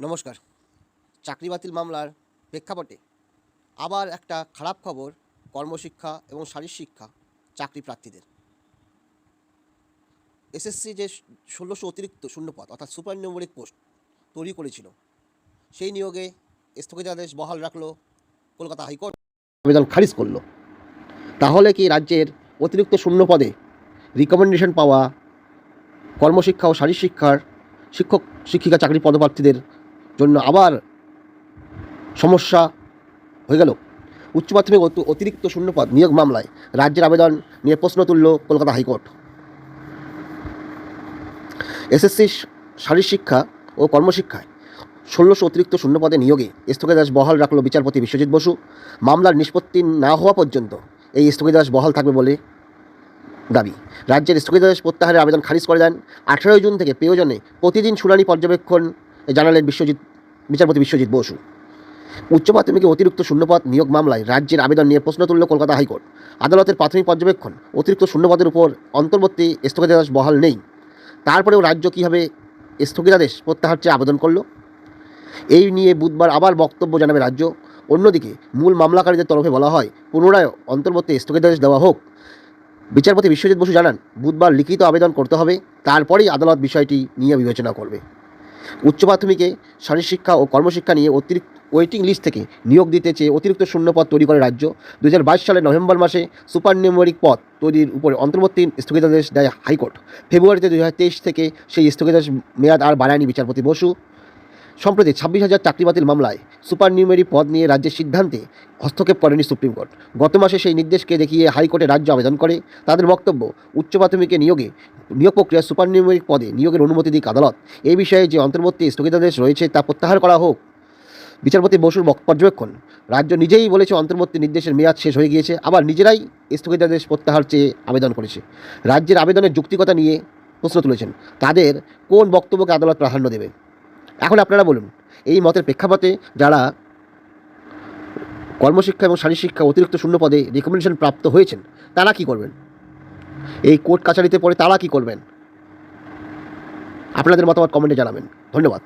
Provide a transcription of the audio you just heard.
নমস্কার। চাকরি বাতিল মামলার প্রেক্ষাপটে আবার একটা খারাপ খবর, কর্মশিক্ষা এবং শারীর শিক্ষা চাকরি প্রার্থীদের। এসএসসি যে ষোলোশো অতিরিক্ত শূন্যপদ, অর্থাৎ সুপার নিউমেরিক পোস্ট তৈরি করেছিল, সেই নিয়োগে স্থগিতাদেশ বহাল রাখল কলকাতা হাইকোর্ট। আবেদন খারিজ করল। তাহলে কি রাজ্যের অতিরিক্ত শূন্য পদে রিকমেন্ডেশন পাওয়া কর্মশিক্ষা ও শারীর শিক্ষার শিক্ষক, শিক্ষিকা চাকরি পদপ্রার্থীদের জন্য আবার সমস্যা হয়ে গেল। উচ্চ মাধ্যমিক অতি- অতিরিক্ত শূন্যপদ নিয়োগ মামলায় রাজ্যের আবেদন নিয়ে প্রশ্ন তুলল কলকাতা হাইকোর্ট। এসএসসি শারীর শিক্ষা ও কর্মশিক্ষায় ষোলোশো অতিরিক্ত শূন্যপদে নিয়োগে স্থগিতাদেশ বহাল রাখল বিচারপতি বিশ্বজিৎ বসু। মামলার নিষ্পত্তি না হওয়া পর্যন্ত এই স্থগিতাদেশ বহাল থাকবে বলে দাবি। রাজ্যের স্থগিতাদেশ প্রত্যাহারের আবেদন খারিজ করে দেন আঠেরোই জুন থেকে প্রয়োজনে প্রতিদিন শুনানি পর্যবেক্ষণ জানালেন বিশ্বজিৎ বিচারপতি বিশ্বজিৎ বসু। উচ্চ মাধ্যমিকে অতিরিক্ত শূন্যপদ নিয়োগ মামলায় রাজ্যের আবেদন নিয়ে প্রশ্ন তুলল কলকাতা হাইকোর্ট। আদালতের প্রাথমিক পর্যবেক্ষণ, অতিরিক্ত শূন্যপদের উপর অন্তর্বর্তী স্থগিতাদেশ বহাল নেই। তারপরেও রাজ্য কীভাবে স্থগিতাদেশ প্রত্যাহার চেয়ে আবেদন করল? এই নিয়ে বুধবার আবার বক্তব্য জানাবে রাজ্য। অন্যদিকে মূল মামলাকারীদের তরফে বলা হয়, পুনরায় অন্তর্বর্তী স্থগিতাদেশ দেওয়া হোক। বিচারপতি বিশ্বজিৎ বসু জানান, বুধবার লিখিত আবেদন করতে হবে, তারপরেই আদালত বিষয়টি নিয়ে বিবেচনা করবে। উচ্চ মাধ্যমিকে শারীরশিক্ষা ও কর্মশিক্ষা নিয়ে অতিরিক্ত ওয়েটিং লিস্ট থেকে নিয়োগ দিতে চেয়ে অতিরিক্ত শূন্যপদ তৈরি করে রাজ্য। দু সালের নভেম্বর মাসে সুপার নিউমেরিক পদ তৈরির উপরে অন্তর্বর্তী স্থগিতাদেশ দেয় হাইকোর্ট। ফেব্রুয়ারিতে দুই হাজার তেইশ থেকে সেই স্থগিতাদেশ মেয়াদ আর বাড়ায়নি বিচারপতি বসু। সম্প্রতি ছাব্বিশ হাজার চাকরি বাতিল মামলায় সুপার নিউমেরি পদ নিয়ে রাজ্যের সিদ্ধান্তে হস্তক্ষেপ করেনি সুপ্রিম কোর্ট। গত মাসে সেই নির্দেশকে দেখিয়ে হাইকোর্টে রাজ্য আবেদন করে। তাদের বক্তব্য, উচ্চ মাধ্যমিকে নিয়োগে, নিয়োগ প্রক্রিয়া সুপার নিউমেরিক পদে নিয়োগের অনুমতি দিক আদালত। এই বিষয়ে যে অন্তর্বর্তী স্থগিতাদেশ রয়েছে তা প্রত্যাহার করা হোক। বিচারপতি বসুর বক- পর্যবেক্ষণ, রাজ্য নিজেই বলেছে অন্তর্বর্তী নির্দেশের মেয়াদ শেষ হয়ে গিয়েছে, আবার নিজেরাই স্থগিতাদেশ প্রত্যাহার চেয়ে আবেদন করেছে। রাজ্যের আবেদনের যুক্তিকতা নিয়ে প্রশ্ন তুলেছেন। তাদের কোন বক্তব্যকে আদালত প্রাধান্য দেবে? এখন আপনারা বলুন, এই মতের প্রেক্ষাপটে যারা কর্মশিক্ষা এবং শারীর শিক্ষা অতিরিক্ত শূন্য পদে রিকমেন্ডেশন প্রাপ্ত হয়েছেন, তারা কি করবেন? এই কোর্ট কাছারিতে পড়ে তারা কি করবেন? আপনাদের মতামত কমেন্টে জানাবেন। ধন্যবাদ।